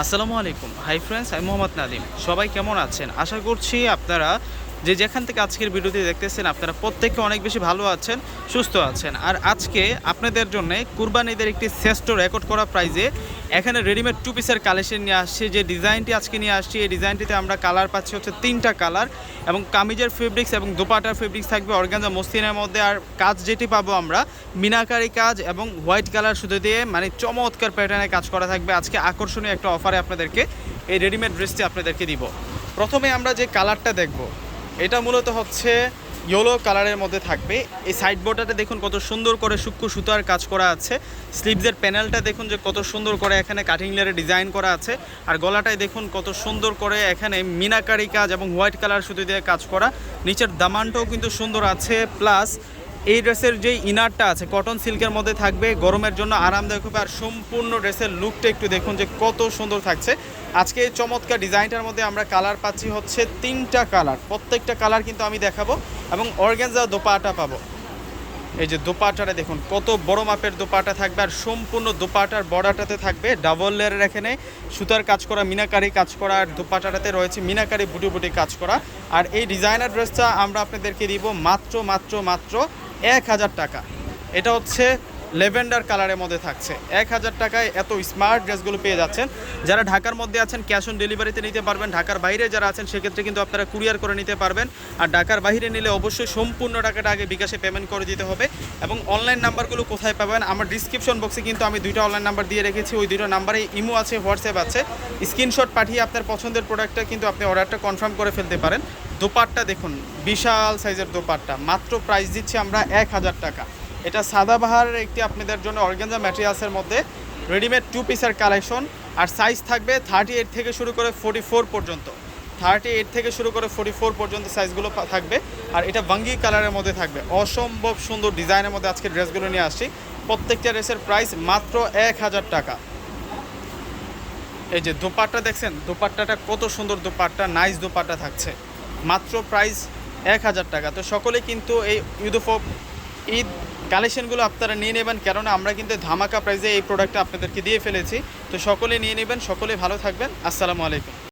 আসসালামু আলাইকুম। Hi friends, আমি মোহাম্মদ নাদিম। সবাই কেমন আছেন? আশা করছি আপনারা যে যেখান থেকে আজকের ভিডিওটি দেখতেছেন, আপনারা প্রত্যেকে অনেক বেশি ভালো আছেন, সুস্থ আছেন। আর আজকে আপনাদের জন্য কুরবানিদের একটি শ্রেষ্ঠ রেকর্ড করা প্রাইজে এখানে রেডিমেড টু পিসের কালেকশন নিয়ে আসছি। যে ডিজাইনটি আজকে নিয়ে আসছি, এই ডিজাইনটিতে আমরা কালার পাচ্ছি হচ্ছে তিনটা কালার এবং কামিজের ফেব্রিক্স এবং দোপাটার ফেব্রিক্স থাকবে অর্গানজা মসলিনের মধ্যে। আর কাজ যেটি পাবো আমরা, মিনাকারি কাজ এবং হোয়াইট কালার শুধু দিয়ে মানে চমৎকার প্যাটার্নে কাজ করা থাকবে। আজকে আকর্ষণীয় একটা অফারে আপনাদেরকে এই রেডিমেড ড্রেসটি আপনাদেরকে দিব। প্রথমে আমরা যে কালারটা দেখব, এটা মূলত হচ্ছে ইয়েলো কালারের মধ্যে থাকবে। এই সাইড বোর্ডটাতে দেখুন কত সুন্দর করে সূক্ষ্ম সুতার কাজ করা আছে। স্লিভসের প্যানেলটা দেখুন যে কত সুন্দর করে এখানে কাটিং লেয়ারে ডিজাইন করা আছে। আর গলাটায় দেখুন কত সুন্দর করে এখানে মিনাকারি কাজ এবং হোয়াইট কালার সুতো দিয়ে কাজ করা। নিচের দামানটাও কিন্তু সুন্দর আছে। প্লাস এই ড্রেসের যে ইনারটা আছে কটন সিল্কের মধ্যে থাকবে। গরমের জন্য আরামদায়ক হবে। আর সম্পূর্ণ ড্রেসের লুকটা একটু দেখুন যে কত সুন্দর থাকছে। আজকে এই চমৎকার ডিজাইনটার মধ্যে আমরা কালার পাচ্ছি হচ্ছে তিনটা কালার প্রত্যেকটা কালার কিন্তু আমি দেখাবো। এবং অর্গ্যানজা দোপাটা পাবো। এই যে দোপাটাটা দেখুন, কত বড় মাপের দোপাটা থাকবে আর সম্পূর্ণ দোপাটার বর্ডারটাতে থাকবে ডাবল লেয়ারের এখানে সুতার কাজ করা, মিনাকারি কাজ করা, আর দোপাটাটাতে রয়েছে মিনাকারি বুটি বুটি কাজ করা। আর এই ডিজাইনার ড্রেসটা আমরা আপনাদেরকে দিব মাত্র মাত্র মাত্র এক হাজার টাকা। এটা হচ্ছে লেভেন্ডার কালারের মধ্যে থাকছে। এক হাজার টাকায় এত স্মার্ট ড্রেসগুলো পেয়ে যাচ্ছেন। যারা ঢাকার মধ্যে আছেন ক্যাশ অন ডেলিভারিতে নিতে পারবেন। ঢাকার বাইরে যারা আছেন, সেক্ষেত্রে কিন্তু আপনারা কুরিয়ার করে নিতে পারবেন। আর ঢাকার বাইরে নিলে অবশ্যই সম্পূর্ণ টাকাটা আগে বিকাশে পেমেন্ট করে দিতে হবে। এবং অনলাইন নাম্বারগুলো কোথায় পাবেন, আমার ডিসক্রিপশন বক্সে কিন্তু আমি দুইটা অনলাইন নাম্বার দিয়ে রেখেছি। ওই দুটো নাম্বারে ইমো আছে, হোয়াটসঅ্যাপ আছে। স্ক্রিনশট পাঠিয়ে আপনার পছন্দের প্রোডাক্টটা কিন্তু আপনি অর্ডারটা কনফার্ম করে ফেলতে পারেন। দোপাট্টা দেখুন, বিশাল সাইজের দোপাট্টা। মাত্র প্রাইস দিচ্ছি আমরা এক হাজার টাকা। এটা সাদাবাহারের একটি আপনাদের জন্য অর্গানজা ম্যাটেরিয়ালসের মধ্যে রেডিমেড টু পিসের কালেকশন আর সাইজ থাকবে থার্টি এইট থেকে শুরু করে ফোর্টি ফোর পর্যন্ত। থার্টি এইট থেকে শুরু করে ফোর্টি ফোর পর্যন্ত সাইজগুলো থাকবে, আর এটা বাঙ্গি কালারের মধ্যে থাকবে। অসম্ভব সুন্দর ডিজাইনের মধ্যে আজকে ড্রেসগুলো নিয়ে আসছি। প্রত্যেকটা ড্রেসের প্রাইস মাত্র এক হাজার টাকা। এই যে দোপাট্টা দেখছেন, দোপাট্টাটা কত সুন্দর দোপাট্টা নাইস দোপাট্টা থাকছে। মাত্র প্রাইস এক হাজার টাকা। তো সকলে কিন্তু এই উফ ঈদ কালেকশনগুলো আপনারা নিয়ে নেবেন, কেননা আমরা কিন্তু ধামাকা প্রাইজে এই প্রোডাক্টটা আপনাদেরকে দিয়ে ফেলেছি। তো সকলে নিয়ে নেবেন, সকলে ভালো থাকবেন। আসসালামু আলাইকুম।